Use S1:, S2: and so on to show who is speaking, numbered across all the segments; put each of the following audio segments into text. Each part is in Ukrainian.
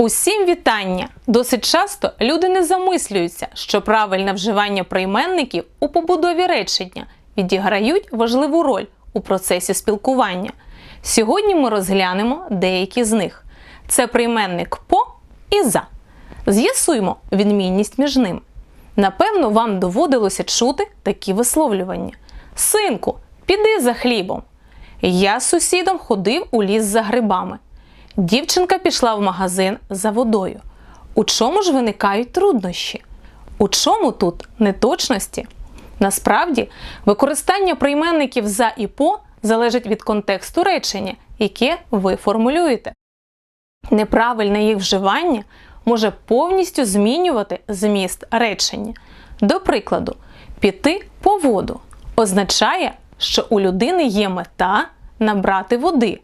S1: Усім вітання! Досить часто люди не замислюються, що правильне вживання прийменників у побудові речення відіграють важливу роль у процесі спілкування. Сьогодні ми розглянемо деякі з них: це прийменник по і за. З'ясуємо відмінність між ними. Напевно, вам доводилося чути такі висловлювання: Синку, піди за хлібом. Я з сусідом ходив у ліс за грибами. Дівчинка пішла в магазин за водою. У чому ж виникають труднощі? У чому тут неточності? Насправді, використання прийменників за і по залежить від контексту речення, яке ви формулюєте. Неправильне їх вживання може повністю змінювати зміст речення. До прикладу, піти по воду означає, що у людини є мета набрати води,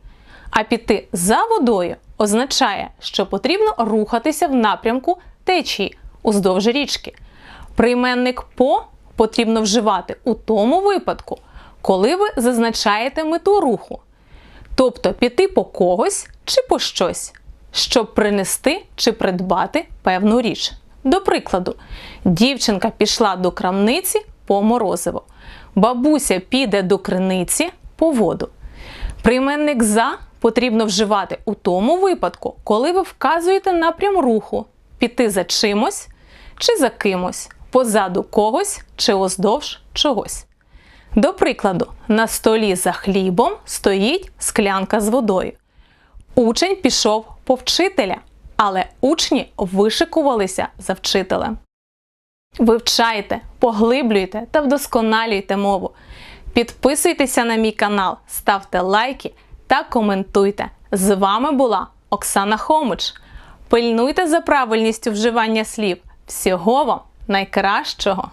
S1: а піти за водою означає, що потрібно рухатися в напрямку течії уздовж річки. Прийменник по потрібно вживати у тому випадку, коли ви зазначаєте мету руху, тобто піти по когось чи по щось, щоб принести чи придбати певну річ. До прикладу, дівчинка пішла до крамниці по морозиво, бабуся піде до криниці по воду. Прийменник за потрібно вживати у тому випадку, коли ви вказуєте напрям руху, піти за чимось чи за кимось, позаду когось чи оздовж чогось. До прикладу, на столі за хлібом стоїть склянка з водою. Учень пішов по вчителя, але учні вишикувалися за вчителем. Вивчайте, поглиблюйте та вдосконалюйте мову. Підписуйтеся на мій канал, ставте лайки та коментуйте. З вами була Оксана Хомич. Пильнуйте за правильністю вживання слів. Всього вам найкращого!